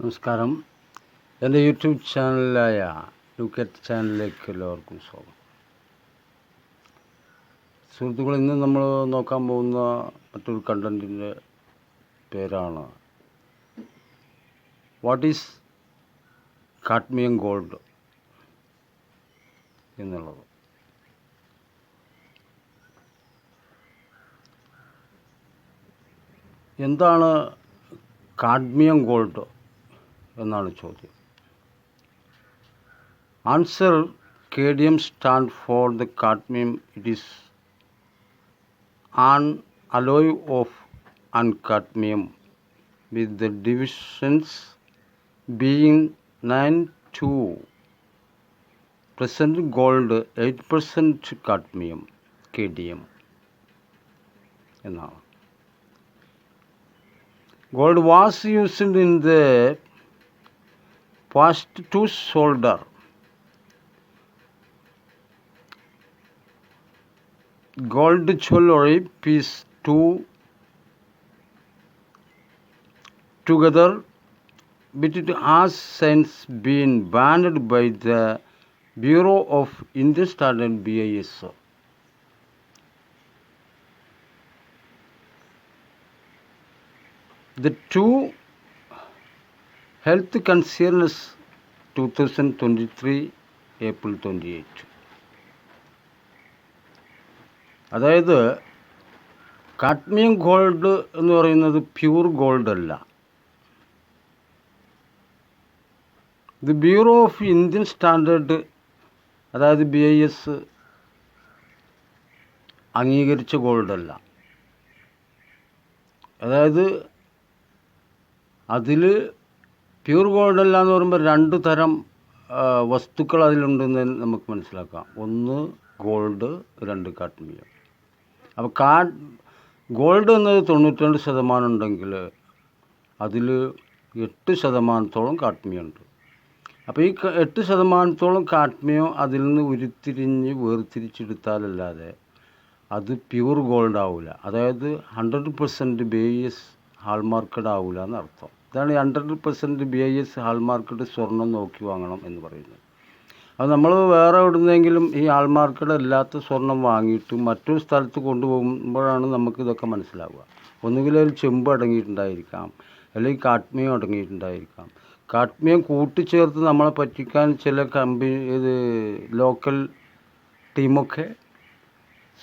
നമസ്കാരം. എന്റെ YouTube ചാനലായ look at ചാനലിലേക്ക് എല്ലാവർക്കും സ്വാഗതം. സുഹൃത്തുക്കൾ ഇന്ന് നമ്മൾ നോക്കാൻ പോകുന്ന മറ്റൊരു കണ്ടന്റിന്റെ പേരാണ് വാട്ട് ഈസ് കാഡ്മിയം ഗോൾഡ് എന്നുള്ളത്. എന്താണ് കാഡ്മിയം ഗോൾഡ് എന്നാണ് ചോദ്യം answer കേഡിയം stand for the cadmium it is an alloy of അൺകാഡ്മിയം with the divisions being 9 to present gold 8% cadmium KDM എന്നാണ് gold was used in the past to solder gold jewelry piece to together but it has since been banned by the Bureau of Indian Standard BISO. The two health concerns 2023 April 28. അതായത് cadmium gold എന്ന് പറയുന്നത് pure gold അല്ല the bureau of Indian standard അതായത് B I S അംഗീകരിച്ച ഗോൾഡല്ല അതായത് അതിൽ pure gold എന്ന് പറയുമ്പോൾ രണ്ട് തരം വസ്തുക്കൾ അതിലുണ്ടെന്ന് നമുക്ക് മനസ്സിലാക്കാം. ഒന്ന് ഗോൾഡ് രണ്ട് കാഡ്മിയം അപ്പോൾ കാ ഗോൾഡ് എന്നത് തൊണ്ണൂറ്റിരണ്ട് ശതമാനം ഉണ്ടെങ്കിൽ അതിൽ എട്ട് ശതമാനത്തോളം കാഡ്മിയം ഉണ്ട്. അപ്പോൾ ഈ എട്ട് ശതമാനത്തോളം കാഡ്മിയം അതിൽ നിന്ന് ഉരുത്തിരിഞ്ഞ് വേർതിരിച്ചെടുത്താലല്ലാതെ അത് പ്യൂർ ഗോൾഡ് ആവില്ല അതായത് ഹൺഡ്രഡ് പെർസെന്റ് ബേസ് ഹാൾമാർക്കഡ് ആവില്ല എന്നർത്ഥം. ഇതാണ് hundred percent B I S ഹാൾമാർക്കിട്ട് സ്വർണം നോക്കി വാങ്ങണം എന്ന് പറയുന്നത്. അത് നമ്മൾ വേറെ എവിടുന്നെങ്കിലും ഈ ഹാൾമാർക്കഡ് അല്ലാത്ത സ്വർണം വാങ്ങിയിട്ട് മറ്റൊരു സ്ഥലത്ത് കൊണ്ടുപോകുമ്പോഴാണ് നമുക്ക് ഇതൊക്കെ മനസ്സിലാവുക. ഒന്നുകിൽ അതിൽ ചെമ്പ് അടങ്ങിയിട്ടുണ്ടായിരിക്കാം അല്ലെങ്കിൽ കാഡ്മിയം അടങ്ങിയിട്ടുണ്ടായിരിക്കാം. കാഡ്മിയം കൂട്ടിച്ചേർത്ത് നമ്മളെ പറ്റിക്കാൻ ചില കമ്പനി ഇത് ലോക്കൽ ടീമൊക്കെ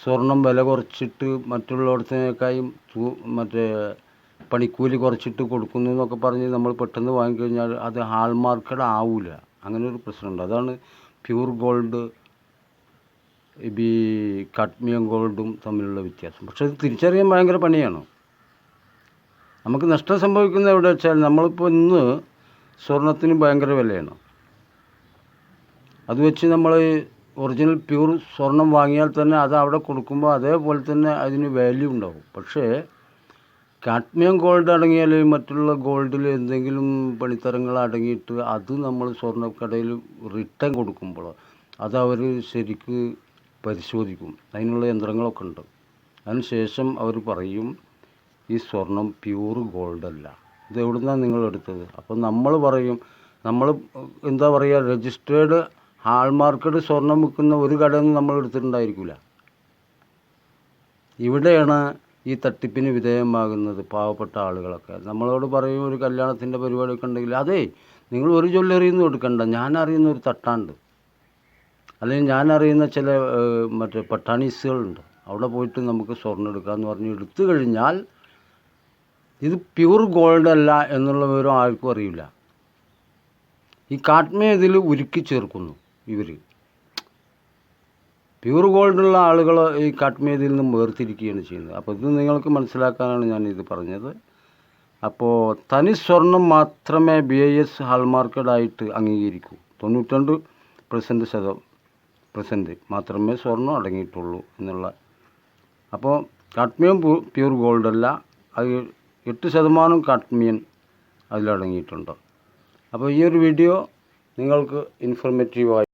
സ്വർണം വില കുറച്ചിട്ട് മറ്റുള്ളിടത്തിനേക്കാളും തു- മറ്റേ പണിക്കൂലി കുറച്ചിട്ട് കൊടുക്കുന്നു എന്നൊക്കെ പറഞ്ഞ് നമ്മൾ പെട്ടെന്ന് വാങ്ങിക്കഴിഞ്ഞാൽ അത് ഹാൾമാർക്കഡ് ആവില്ല അങ്ങനെ ഒരു പ്രശ്നമുണ്ട്. അതാണ് പ്യൂർ ഗോൾഡ് ഈ കാഡ്മിയം ഗോൾഡും തമ്മിലുള്ള വ്യത്യാസം. പക്ഷെ അത് തിരിച്ചറിയാൻ ഭയങ്കര പണിയാണ്. നമുക്ക് നഷ്ടം സംഭവിക്കുന്നത് എവിടെ വെച്ചാൽ നമ്മളിപ്പോൾ ഇന്ന് സ്വർണത്തിന് ഭയങ്കര വിലയാണ്. അത് വെച്ച് നമ്മൾ ഒറിജിനൽ പ്യൂർ സ്വർണം വാങ്ങിയാൽ തന്നെ അത് അവിടെ കൊടുക്കുമ്പോൾ അതേപോലെ തന്നെ അതിന് വാല്യൂ ഉണ്ടാവും. പക്ഷേ കാഡ്മിയം ഗോൾഡ് അടങ്ങിയാൽ മറ്റുള്ള ഗോൾഡിൽ എന്തെങ്കിലും പണിത്തരങ്ങൾ അടങ്ങിയിട്ട് അത് നമ്മൾ സ്വർണക്കടയിൽ റിട്ടേൺ കൊടുക്കുമ്പോൾ അത് അവർ ശരിക്ക് പരിശോധിക്കും. അതിനുള്ള യന്ത്രങ്ങളൊക്കെ ഉണ്ട്. അതിനുശേഷം അവർ പറയും ഈ സ്വർണം പ്യൂർ ഗോൾഡ് അല്ല ഇത് എവിടുന്നാണ് നിങ്ങൾ എടുത്തത്? അപ്പോൾ നമ്മൾ പറയും നമ്മൾ എന്താ പറയുക രജിസ്റ്റേർഡ് ഹാൾമാർക്കഡ് സ്വർണം വിൽക്കുന്ന ഒരു കടയിൽ നിന്ന് നമ്മൾ എടുത്തിട്ടുണ്ടായിരിക്കില്ല ഇവിടെയാണ് ഈ തട്ടിപ്പിന് വിധേയമാകുന്നത് പാവപ്പെട്ട ആളുകളൊക്കെ. നമ്മളോട് പറയും ഒരു കല്യാണത്തിന്റെ പരിപാടിയൊക്കെ ഉണ്ടെങ്കിൽ അതേ നിങ്ങൾ ഒരു ജ്വല്ലറിയിൽ കൊടുക്കണ്ട ഞാൻ അറിയുന്ന ഒരു തട്ടാണ്ട്. അല്ലെങ്കിൽ ഞാൻ അറിയുന്ന ചില മറ്റേ പട്ടാണീസുകളുണ്ട്. അവിടെ പോയിട്ട് നമുക്ക് സ്വർണം എടുക്കാമെന്ന് പറഞ്ഞ് എടുത്തു കഴിഞ്ഞാൽ ഇത് പ്യൂർ ഗോൾഡ് അല്ല എന്നുള്ള വിവരം ആർക്കും അറിയില്ല. ഈ കാട്ട്മേ ഇതിൽ ഉരുക്കി ചേർക്കുന്നു ഇവർ പ്യൂർ ഗോൾഡുള്ള ആളുകൾ ഈ കാട്ട്മേതിൽ നിന്നും വേർതിരിക്കുകയാണ് ചെയ്യുന്നത്. അപ്പോൾ ഇത് നിങ്ങൾക്ക് മനസ്സിലാക്കാനാണ് ഞാൻ ഇത് പറഞ്ഞത്. അപ്പോൾ തനി സ്വർണം മാത്രമേ ബി ഐ എസ് ഹാൾമാർക്കഡായിട്ട് അംഗീകരിക്കൂ. തൊണ്ണൂറ്റണ്ട് പെർസെന്റ് ശതം പെർസെന്റ് മാത്രമേ സ്വർണം അടങ്ങിയിട്ടുള്ളൂ എന്നുള്ള. അപ്പോൾ കാട്ട്മിയം പ്യൂർ ഗോൾഡല്ല. അത് എട്ട് ശതമാനം കാട്ട്മിയൻ അതിലടങ്ങിയിട്ടുണ്ട്. അപ്പോൾ ഈ ഒരു വീഡിയോ നിങ്ങൾക്ക് ഇൻഫോർമേറ്റീവായി